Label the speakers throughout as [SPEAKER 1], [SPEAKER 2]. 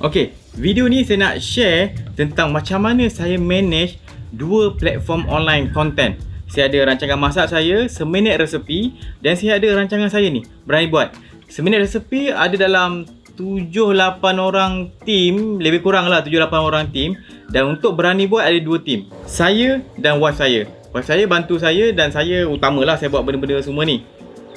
[SPEAKER 1] Okay, video ni saya nak share tentang macam mana saya manage dua platform online content. Saya ada rancangan masak saya, seminit resepi dan saya ada rancangan saya ni, berani buat. Seminit resepi ada dalam 7-8 orang tim, lebih kurang lah 7-8 orang tim dan untuk berani buat ada dua tim. Saya dan wife saya. Wife saya bantu saya dan saya utamalah saya buat benda-benda semua ni.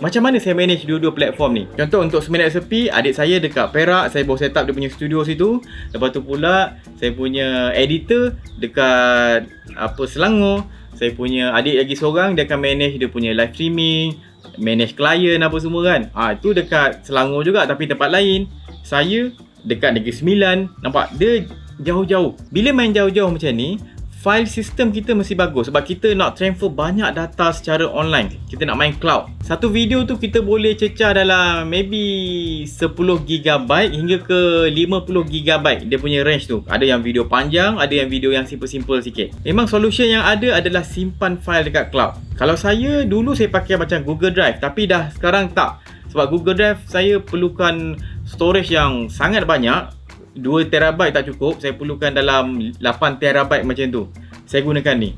[SPEAKER 1] Macam mana saya manage dua-dua platform ni? Contoh untuk Seminit Sepi, adik saya dekat Perak, saya baru set up dia punya studio situ. Lepas tu pula, saya punya editor dekat apa Selangor. Saya punya adik lagi seorang, dia akan manage dia punya live streaming, manage klien apa semua kan. Ah ha, itu dekat Selangor juga tapi tempat lain. Saya dekat Negeri Sembilan. Nampak? Dia jauh-jauh. Bila main jauh-jauh macam ni, file system kita mesti bagus sebab kita nak transfer banyak data secara online. Kita nak main cloud. Satu video tu kita boleh cecah dalam maybe 10 GB hingga ke 50 GB dia punya range tu. Ada yang video panjang, ada yang video yang simple-simple sikit. Memang solution yang ada adalah simpan file dekat cloud. Kalau saya dulu saya pakai macam Google Drive tapi dah sekarang tak. Sebab Google Drive saya perlukan storage yang sangat banyak 2 terabyte tak cukup saya perlukan dalam 8 terabyte macam tu saya gunakan ni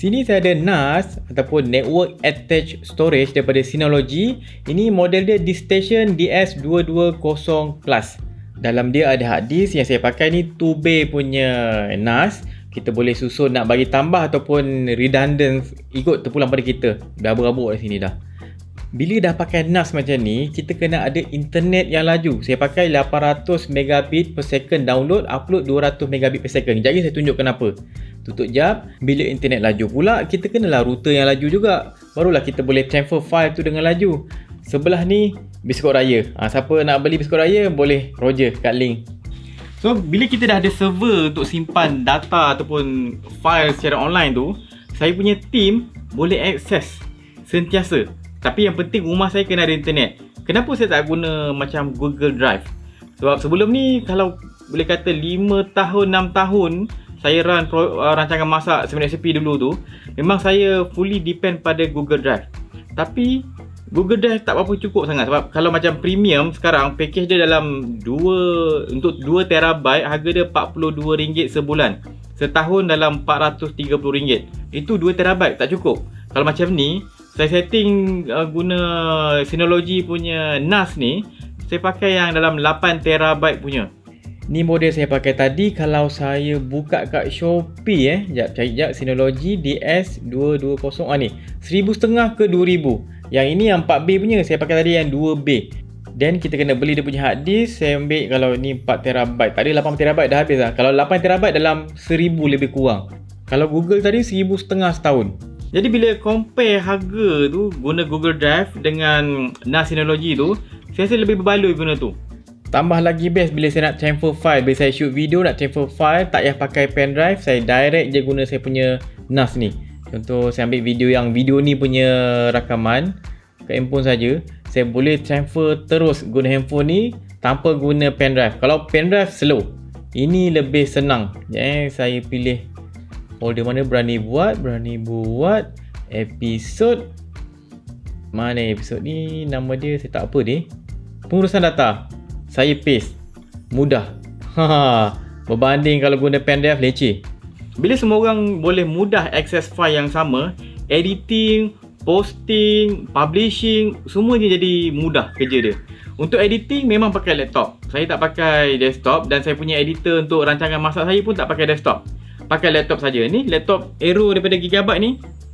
[SPEAKER 1] Sini saya ada NAS ataupun Network Attached Storage daripada Synology. Ini model dia DiskStation DS220 Plus. Dalam dia ada hard disk yang saya pakai ni 2bay punya NAS. Kita boleh susun nak bagi tambah ataupun redundant ikut terpulang pada kita. Dah berabuk di sini dah. Bila dah pakai NAS macam ni, kita kena ada internet yang laju. Saya pakai 800 megabit per second download, upload 200 megabit per second. Jadi saya tunjuk kenapa. Tutup jap, bila internet laju pula, kita kenalah router yang laju juga. Barulah kita boleh transfer file tu dengan laju. Sebelah ni, biskut raya. Ha, siapa nak beli biskut raya, boleh Roger kat link. So, bila kita dah ada server untuk simpan data ataupun file secara online tu, saya punya team boleh akses sentiasa tapi yang penting rumah saya kena ada internet. Kenapa saya tak guna macam Google Drive? Sebab sebelum ni kalau boleh kata 5 tahun, 6 tahun saya run pro, uh, rancangan masak seminit sepi dulu tu memang saya fully depend pada Google Drive. Tapi Google Drive tak apa cukup sangat sebab kalau macam premium sekarang package dia dalam 2 untuk 2 terabyte harga dia RM42 sebulan. Setahun dalam RM430. Itu 2 terabyte tak cukup. Kalau macam ni saya setting uh, guna Synology punya NAS ni saya pakai yang dalam 8 terabyte punya. Ni model saya pakai tadi kalau saya buka kat Shopee eh jap cari jap Synology DS220 ah ni 1500 ke 2000 yang ini yang 4B punya saya pakai tadi yang 2B dan kita kena beli dia punya hard disk saya ambil kalau ni 4 terabyte. Tadi 8 terabyte dah habis lah. Kalau 8 terabyte dalam 1000 lebih kurang. Kalau Google tadi 1500 setahun jadi bila compare harga tu guna Google Drive dengan NAS Synology tu, saya rasa lebih berbaloi guna tu. Tambah lagi best bila saya nak transfer file, bila saya shoot video nak transfer file, tak payah pakai pen drive, saya direct je guna saya punya NAS ni. Contoh saya ambil video yang video ni punya rakaman ke handphone saja, saya boleh transfer terus guna handphone ni tanpa guna pen drive. Kalau pen drive slow. Ini lebih senang. Jadi saya pilih Folder mana berani buat Berani buat Episod. Mana episod ni? Nama dia saya tak apa ni. Pengurusan data. Saya paste. Mudah. Ha, Berbanding kalau guna pen drive leceh. Bila semua orang boleh mudah akses file yang sama Editing Posting Publishing Semuanya jadi mudah kerja dia. Untuk editing memang pakai laptop. Saya tak pakai desktop Dan saya punya editor untuk rancangan masak saya pun tak pakai desktop pakai laptop saja. Ni laptop Aero daripada Gigabyte ni.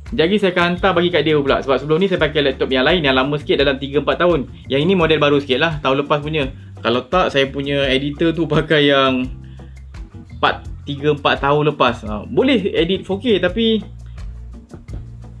[SPEAKER 1] Jadi saya akan hantar bagi kat dia pula sebab sebelum ni saya pakai laptop yang lain yang lama sikit dalam 3 4 tahun. Yang ini model baru sikit lah tahun lepas punya. Kalau tak saya punya editor tu pakai yang 4 3 4 tahun lepas. Ha, boleh edit 4K tapi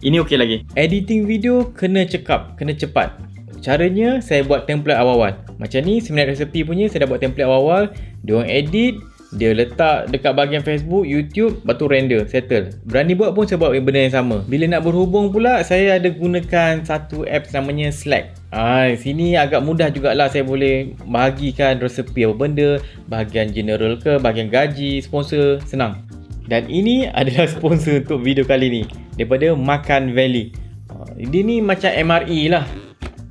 [SPEAKER 1] ini okey lagi. Editing video kena cekap, kena cepat. Caranya saya buat template awal-awal. Macam ni sebenarnya resepi punya saya dah buat template awal-awal. Dia orang edit, dia letak dekat bahagian Facebook, YouTube, batu render, settle. Berani buat pun saya buat benda yang sama. Bila nak berhubung pula, saya ada gunakan satu apps namanya Slack. Ah, sini agak mudah jugalah saya boleh bahagikan resepi apa benda, bahagian general ke, bahagian gaji, sponsor, senang. Dan ini adalah sponsor untuk video kali ni daripada Makan Valley. Ah, dia ni macam MRE lah.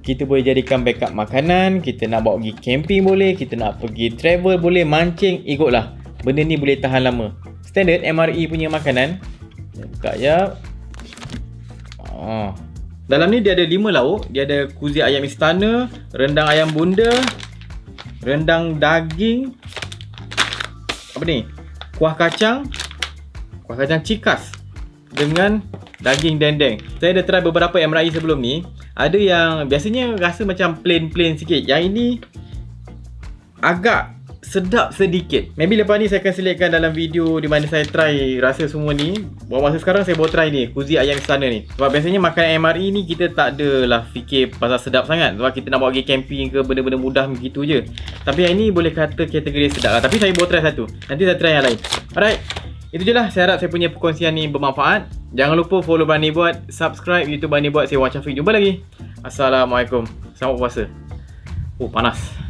[SPEAKER 1] Kita boleh jadikan backup makanan, kita nak bawa pergi camping boleh, kita nak pergi travel boleh, mancing, ikutlah. Benda ni boleh tahan lama. Standard MRE punya makanan. Buka jap. Oh. Dalam ni dia ada 5 lauk. Dia ada kuzi ayam istana, rendang ayam bunda, rendang daging, apa ni? Kuah kacang, kuah kacang cikas dengan daging dendeng. Saya dah try beberapa MRE sebelum ni. Ada yang biasanya rasa macam plain-plain sikit. Yang ini agak sedap sedikit. Maybe lepas ni saya akan selitkan dalam video di mana saya try rasa semua ni. Buat masa sekarang saya baru try ni, kuzi ayam istana ni. Sebab biasanya makan MRE ni kita tak adalah fikir pasal sedap sangat. Sebab kita nak bawa pergi camping ke benda-benda mudah begitu je. Tapi yang ini boleh kata kategori sedap lah. Tapi saya baru try satu. Nanti saya try yang lain. Alright. Itu je lah. Saya harap saya punya perkongsian ni bermanfaat. Jangan lupa follow Bani Buat, subscribe YouTube Bani Buat. Saya Wan Syafiq. Jumpa lagi. Assalamualaikum. Selamat puasa. Oh, panas.